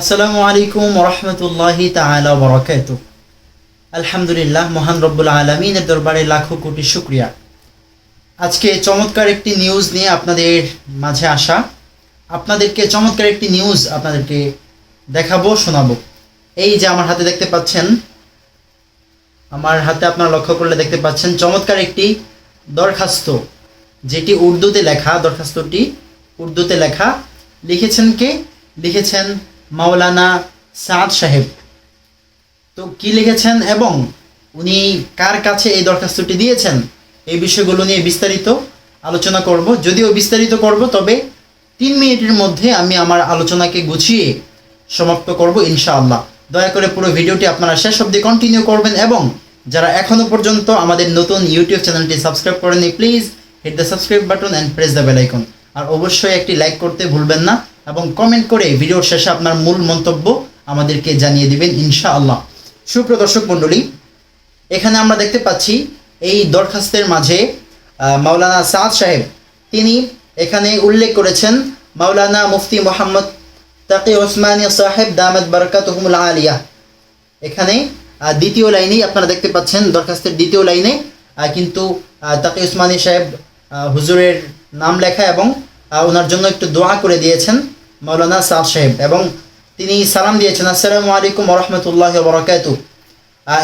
আসসালামু আলাইকুম রহমতুল্লাহি তাআলা বরকাত আলহামদুলিল্লাহ, মহান রব্বুল আলমিনের দরবারে লাখো কোটি শুক্রিয়া। আজকে চমৎকার একটি নিউজ নিয়ে আপনাদের মাঝে আসা। আপনাদেরকে চমৎকার একটি নিউজ আপনাদেরকে দেখাবো, শোনাবো। এই যে আমার হাতে দেখতে পাচ্ছেন, আমার হাতে আপনারা লক্ষ্য করলে দেখতে পাচ্ছেন, চমৎকার একটি দরখাস্ত, যেটি উর্দুতে লেখা, দরখাস্তটি উর্দুতে লেখা। লিখেছেন কে? লিখেছেন মাওলানা সাদ সাহেব। তো কি লিখেছেন এবং উনি কার কাছে এই দরখাস্তটি দিয়েছেন? এই বিষয়গুলো নিয়ে বিস্তারিত আলোচনা করব। যদিও বিস্তারিত করব, তবে তিন মিনিটের মধ্যে আমি আমার আলোচনাকে গুছিয়ে সমাপ্ত করব ইনশাআল্লাহ। দয়া করে পুরো ভিডিওটি আপনারা শেষ অবধি কন্টিনিউ করবেন এবং যারা এখনও পর্যন্ত আমাদের নতুন ইউটিউব চ্যানেলটি সাবস্ক্রাইব করেননি please hit the subscribe button and press the bell icon আর অবশ্যই একটি লাইক করতে ভুলবেন না এবং কমেন্ট করে ভিডিওর শেষে আপনার মূল মন্তব্য আমাদেরকে জানিয়ে দিবেন, ইনশাআল্লাহ। সুপ্রিয় দর্শক মণ্ডলী, এখানে আমরা দেখতে পাচ্ছি এই দরখাস্তের মাঝে মাওলানা সাদ সাহেব। তিনি এখানে উল্লেখ করেছেন, মাওলানা মুফতি মোহাম্মদ তাকে ওসমানী সাহেব দামাদ বারকাতহুমুল আলিয়া। এখানে দ্বিতীয় লাইনেই আপনারা দেখতে পাচ্ছেন দরখাস্তের দ্বিতীয় লাইনে কিন্তু তাকে ওসমানী সাহেব হুজুরের নাম লেখা এবং ওনার জন্য একটু দোয়া করে দিয়েছেন মৌলানা সাদ সাহেব। এবং তিনি সালাম দিয়েছেন, আসসালামু আলাইকুম রহমতুল্লাহ বরকাতু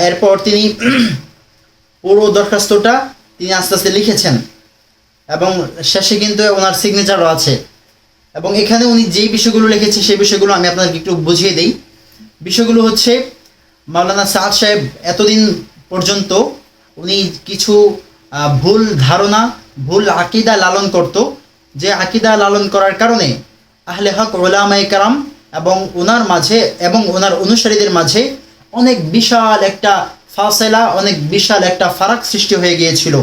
এরপর তিনি পুরো দরখাস্তটা তিনি আস্তে আস্তে লিখেছেন। এবং শেষে কিন্তু ওনার সিগনেচারও আছে। এবং এখানে উনি যেই বিষয়গুলো লিখেছে সেই বিষয়গুলো আমি আপনাদেরকে একটু বুঝিয়ে দিই। বিষয়গুলো হচ্ছে, মাওলানা সাদ সাহেব এতদিন পর্যন্ত উনি কিছু ভুল ধারণা, ভুল আকিদা লালন করত। যে আকিদা লালন করার কারণে আহলে হক ওলামাই কারাম এবং ওনার মাঝে এবং ওনার অনুসারীদের মাঝে অনেক বিশাল একটা ফাসেলা, অনেক বিশাল একটা ফারাক সৃষ্টি হয়ে গিয়েছিল।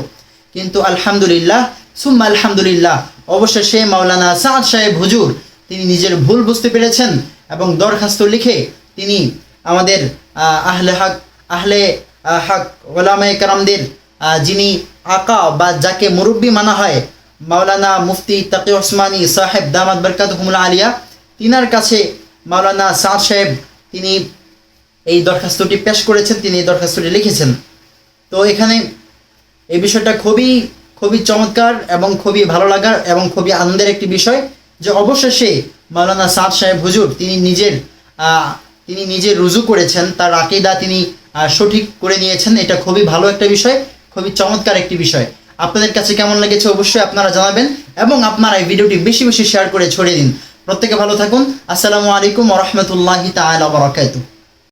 কিন্তু আলহামদুলিল্লাহ, সুম্মা আলহামদুলিল্লাহ, অবশেষে মাওলানা সাদ সাহেব হুজুর, তিনি নিজের ভুল বুঝতে পেরেছেন এবং দরখাস্ত লিখে তিনি আমাদের আহলে হক আহলে হক ওলামায়ে কারামদের যিনি আকা বা যাকে মুরব্বী মানা হয় মাওলানা মুফতি তাকি ওসমানী সাহেব দামাদ বরকাত হুমুল আলিয়া, তিনার কাছে মাওলানা সাদ সাহেব, তিনি এই দরখাস্তটি পেশ করেছেন, তিনি এই দরখাস্তটি লিখেছেন। তো এখানে এই বিষয়টা খুবই খুবই চমৎকার এবং খুবই ভালো লাগার এবং খুবই আনন্দের একটি বিষয় যে অবশেষে মাওলানা সাদ সাহেব হুজুর, তিনি নিজের তিনি নিজে রুজু করেছেন, তার আকিদা তিনি সঠিক করে নিয়েছেন, এটা খুবই ভালো একটা বিষয়, খুবই চমৎকার একটি বিষয়। আপনাদের কাছে কেমন লেগেছে অবশ্যই আপনারা জানাবেন এবং আপনারা এই ভিডিওটি বেশি বেশি শেয়ার করে ছড়িয়ে দিন। প্রত্যেকে ভালো থাকুন। আসসালামু আলাইকুম রহমতুল্লাহি তাআলা বারাকাতুহু।